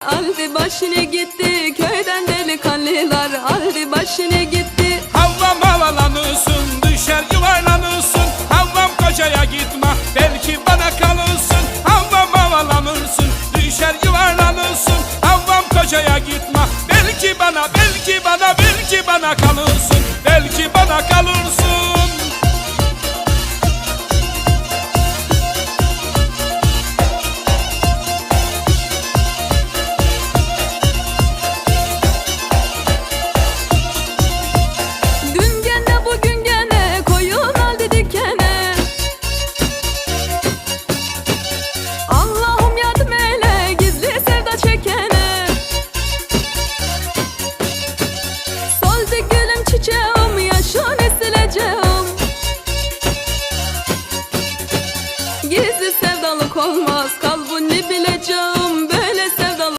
Aldı başını gitti köyden delikanlılar Aldı başını gitti. Havvam havalanırsın düşer yuvarlanırsın. Havvam kocaya gitme belki Gizli sevdalık olmaz kal